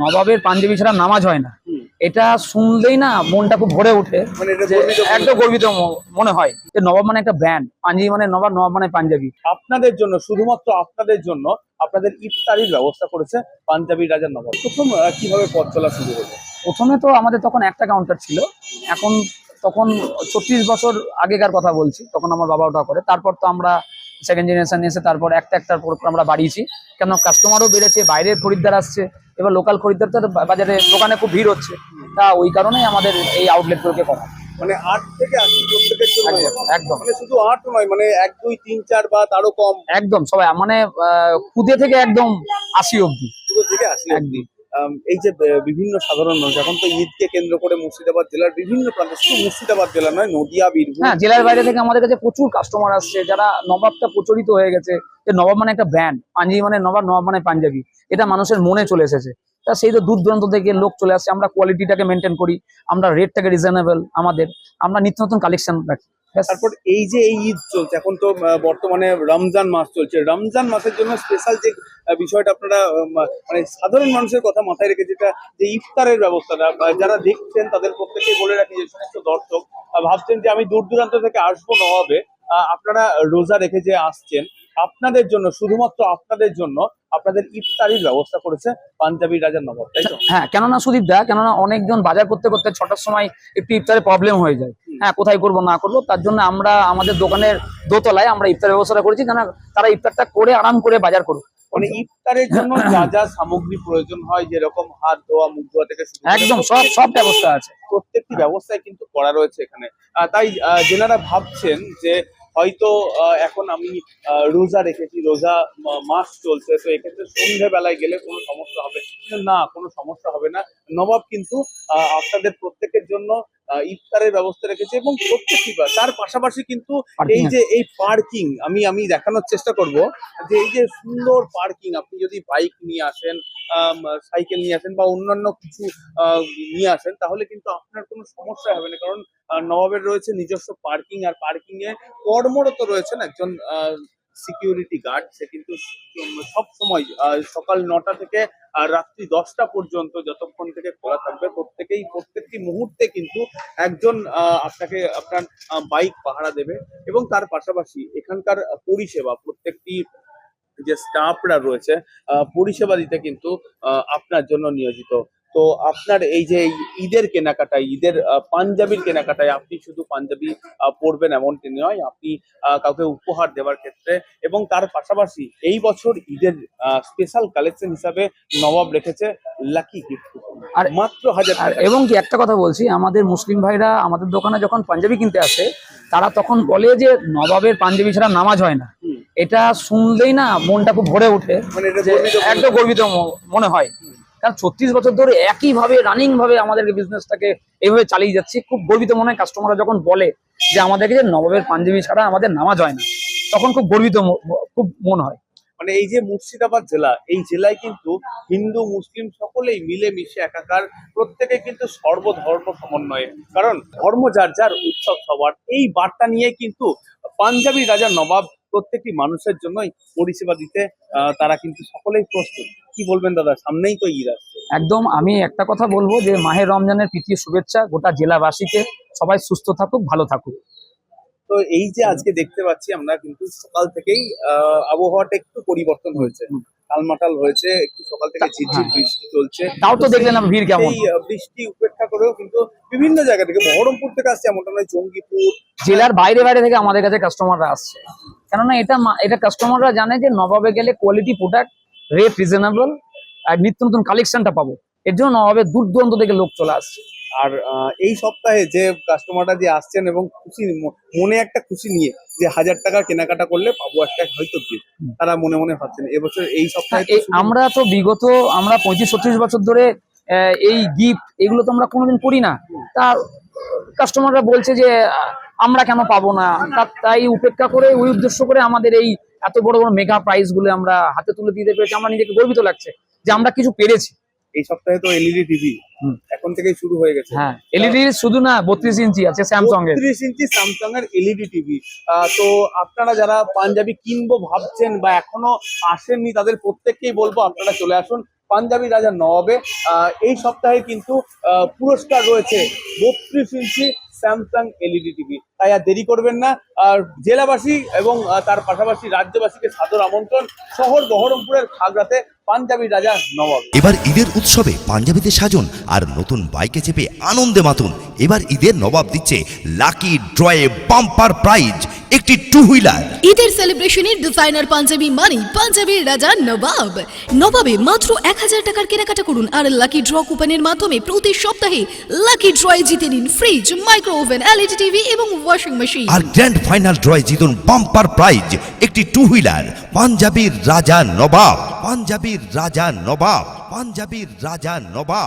নবাবের পাঞ্জাবি ছাড়া নামাজ হয় না। এটা শুনলেই না মনটা খুব ভরে ওঠে। মানে গর্বিত মনে একদম গর্বিত মনে হয়। যে নবাব মানে একটা ব্র্যান্ড পাঞ্জাবি মানে নবাব নবাব মানে পাঞ্জাবি। আপনাদের জন্য শুধুমাত্র আপনাদের জন্য আপনাদের ইফতারির ব্যবস্থা করেছে পাঞ্জাবি রাজার নবাব। প্রথম কীভাবে পথ চলা শুরু হলো? প্রথমে তো আমাদের তখন একটা কাউন্টার ছিল। এখন তখন ছত্রিশ বছর আগেকার কথা বলছি তখন আমার বাবা ওটা করে। তারপর তো আমরা সেকেন্ড জেনারেশন এসে তারপর একটা একটার পর আমরা বাড়িয়েছি। কেন? কাস্টমারও বেড়েছে বাইরের খরিদ্দার আসছে এবার লোকাল খরিদ্দার তো বাজারে দোকানে খুব ভিড় হচ্ছে। তা ওই কারণেই আমাদের এই আউটলেটগুলোকে করা। মানে আট থেকে আশি প্রত্যেকের জন্য একদম মানে শুধু আট নয় মানে এক দুই তিন চার বা তারও কম। একদম সবাই মানে খুদে থেকে একদম আশি অব্দি পুরো থেকে এই যে বিভিন্ন সাধারণ মানুষ, এখন তো ঈদকে কেন্দ্র করে মুর্শিদাবাদ জেলার বিভিন্ন প্রান্তে, শুধু মুর্শিদাবাদ জেলা নয়, নদিয়া, বীরভূম হ্যাঁ জেলার বাইরে থেকে আমাদের কাছে প্রচুর কাস্টমার আসছে, যারা নবাবটা প্রচলিত হয়ে গেছে, যে নবাব মানে একটা ব্র্যান্ড পাঞ্জাবি মানে নবাব নবাব মানে পাঞ্জাবি, এটা মানুষের মনে চলে এসেছে তা সেই তো দূর দূরান্ত থেকে লোক চলে আসছে, আমরা কোয়ালিটিটাকে মেনটেন করি, আমরা রেটটাকে রিজনেবল আমাদের, আমরা নিত্য নতুন কালেকশন রাখি। তারপর এই যে এই ঈদ চলছে, এখন তো বর্তমানে রমজান মাস চলছে। রমজান মাসের জন্য স্পেশাল যে বিষয়টা আপনারা মানে সাধারণ মানুষের কথা মাথায় রেখে, যেটা যে ইফতারের ব্যবস্থাটা যারা দেখছেন তাদের প্রত্যেকে বলে রাখি যে সমস্ত দর্শক ভাবছেন যে আমি দূর দূরান্ত থেকে আসব না হবে আপনারা রোজা রেখে যে আসছেন আপনাদের জন্য শুধুমাত্র আপনাদের জন্য আপনাদের ইফতারির ব্যবস্থা করেছে পাঞ্জাবি রাজার নবাব তাই তো? হ্যাঁ কেননা সুদীপ দা কেননা অনেকজন বাজার করতে করতে ছটার সময় একটু ইফতারে প্রবলেম হয়ে যায়। হ্যাঁ কোথায় করব না করব তার জন্য আমরা আমাদের দোকানের দোতলায় আমরা ইফতার ব্যবস্থা করেছি কেন তারা ইফতারটা করে আরাম করে বাজার করুক। মানে ইফতারের জন্য যা যা সামগ্রী প্রয়োজন হয় যেরকম হাত ধোয়া মুখ ধোয়া থেকে শুরু একদম সব সব ব্যবস্থা আছে। প্রত্যেকটি ব্যবস্থায় কিন্তু করা রয়েছে এখানে। তাই যেনারা ভাবছেন যে হয়তো এখন আমি রোজা রেখেছি রোজা মাস চলছে তো এক্ষেত্রে সন্ধ্যে বেলায় গেলে কোনো সমস্যা হবে। না কোনো সমস্যা হবে না। নবাব কিন্তু আহ, আপনাদের প্রত্যেকের জন্য ইফতারের ব্যবস্থা রেখেছে এবং প্রত্যেকটি বার তার পাশাপাশি কিন্তু এই যে এই পার্কিং আমি আমি দেখানোর চেষ্টা করব যে এই যে সুন্দর পার্কিং আপনি যদি বাইক নিয়ে আসেন সাইকেল নিয়ে আসেন বা অন্যান্য কিছু নিয়ে আসেন, তাহলে কিন্তু আপনার কোনো সমস্যা হবে না। কারণ নবাবের রয়েছে নিজস্ব পার্কিং, আর পার্কিং এ কর্মরত রয়েছেন একজন সিকিউরিটি গার্ড সে কিন্তু সব সময় সকাল নটা থেকে রাত্রি দশটা পর্যন্ত যতক্ষণ থেকে খোলা থাকবে, প্রত্যেকেই, প্রত্যেকটি মুহূর্তে কিন্তু একজন আপনাকে আপনার বাইক পাহারা দেবে। এবং তার পাশাপাশি এখানকার পরিষেবা, প্রত্যেকটি যে স্টাফরা রয়েছে আহ, পরিষেবা দিতে কিন্তু আপনার জন্য নিয়োজিত। তো আপনার এই যে ঈদের কেনাকাটায় ঈদের পাঞ্জাবির কেনাকাটায় আপনি শুধু পাঞ্জাবি পরবেন এমনটি নয় আপনি কাউকে উপহার দেওয়ার ক্ষেত্রে এবং তার পাশাপাশি এই বছর ঈদের স্পেশাল কালেকশন হিসাবে নবাব রেখেছে লাকি গিফট আর- মাত্র হাজার এবং কি একটা কথা বলছি আমাদের মুসলিম ভাইরা আমাদের দোকানে যখন পাঞ্জাবি কিনতে আসে তারা তখন বলে যে নবাবের পাঞ্জাবি ছাড়া নামাজ হয় না। এটা শুনলেই না মনটা খুব ভরে ওঠে মানে একদম গর্বিত মনে হয়। কারণ ছত্রিশ বছর ধরে একই ভাবে রানিং ভাবে আমাদের বিজনেসটাকে এইভাবে চালিয়ে যাচ্ছি খুব গর্বিত মনে হয়। কাস্টমাররা যখন বলে যে আমাদেরকে যে নবাবের পাঞ্জাবি ছাড়া আমাদের নামাজ হয় না তখন খুব গর্বিত খুব মন হয়। মানে এই যে মুর্শিদাবাদ জেলা এই জেলায় কিন্তু হিন্দু মুসলিম সকলেই মিলে মিশে একাকার প্রত্যেকে কিন্তু সর্বধর্ম সমন্বয়ে। কারণ ধর্ম যার যার উৎসব সবার। এই বার্তা নিয়ে কিন্তু পাঞ্জাবি রাজা নবাব প্রত্যেকটি মানুষের জন্যই পরিষেবা দিতে তারা কিন্তু সকলেই প্রস্তুত। কি বলবেন দাদা? সামনেই তো ঈদ আসছে। একদম আমি একটা কথা বলব যে মাহে রমজানের প্রীতি শুভেচ্ছা গোটা জেলাবাসীকে। সবাই সুস্থ থাকুক ভালো থাকুক। তো এই যে আজকে দেখতে পাচ্ছি আমরা কিন্তু সকাল থেকেই আহ, আবহাওয়াটা একটু পরিবর্তন হয়েছে। টালমাটাল হয়েছে একটু সকাল থেকে ঝিরঝির হ্যাঁ। বৃষ্টি চলছে। তাও তো দেখলেন ভিড় কেমন? বৃষ্টি উপেক্ষা করেও কিন্তু বিভিন্ন জায়গা থেকে বহরমপুর থেকে আসছে এমনটা নয় জঙ্গিপুর। জেলার বাইরে বাইরে থেকে আমাদের কাছে কাস্টমাররা আসছে। কেননা এটা এটা কাস্টমাররা জানে যে নবাবে গেলে কোয়ালিটি প্রোডাক্ট রেট রিজনেবল আর নিত্য নতুন কালেকশনটা পাবো। এর জন্য নবাবে দূর দূরান্ত থেকে লোক চলে আসছে। আর এই সপ্তাহে যে কাস্টমাররা যে আসছেন এবং খুশি মনে একটা খুশি নিয়ে যে হাজার টাকা কেনাকাটা করলে পাবো একটা হয়তো। হুম। তারা মনে মনে ভাবছেন এবছর এই সপ্তাহে হ্যাঁ, আমরা তো বিগত আমরা পঁয়ত্রিশ ছত্রিশ বছর ধরে এই গিফট এগুলো তো আমরা কোনোদিন করি না তা কাস্টমাররা বলছে যে আমরা কেন পাবো না তাই উপেক্ষা করে ওই উদ্দেশ্য করে আমাদের এই এত বড় বড় মেগা প্রাইসগুলো আমরা হাতে তুলে দিতে পেরেছি আমরা নিজেকে গর্বিত লাগছে যে আমরা কিছু পেরেছি এই সপ্তাহে তো এলইডি টিভি এখন থেকেই শুরু হয়ে গেছে। হ্যাঁ এলইডি শুধু না বত্রিশ ইঞ্চি আছে স্যামসং এর। বত্রিশ ইঞ্চি স্যামসাং এর এলইডি টিভি তো আপনারা যারা পাঞ্জাবি কিনবো ভাবছেন বা এখনও আসেননি তাদের প্রত্যেককেই বলব আপনারা চলে আসুন পাঞ্জাবি রাজা নবাবে। আহ, এই সপ্তাহে কিন্তু আহ, পুরস্কার রয়েছে বত্রিশ ইঞ্চি স্যামসাং এলইডি টিভি তাই আর দেরি করবেন না। আর জেলাবাসী এবং তার পাশাপাশি রাজ্যবাসীকে সাদর আমন্ত্রণ। শহর বহরমপুরের খাগড়াতে পাঞ্জাবি রাজা নবাব। এবার ঈদের উৎসবে পাঞ্জাবিতে সাজন আর নতুন বাইকে চেপে আনন্দে মাতুন। এবার ঈদের নবাব দিচ্ছে লাকি ড্রয়ে বাম্পার প্রাইজ একটি টু হুইলার ঈদের সেলিব্রেশনের ডিজাইনার পাঞ্জাবি মানে পাঞ্জাবির রাজা নবাব। নবাবে মাত্র এক হাজার টাকার কেনাকাটা করুন আর লাকি ড্র কুপনের মাধ্যমে প্রতি সপ্তাহে লাকি ড্রয়ে জিতে নিন fridge micro oven LED TV এবং ওয়াশিং মেশিন আর গ্র্যান্ড ফাইনাল ড্রয় জিতুন বাম্পার প্রাইজ একটি টু হুইলার পাঞ্জাবির রাজা নবাব পাঞ্জাবির রাজা নবাব পাঞ্জাবির রাজা নবাব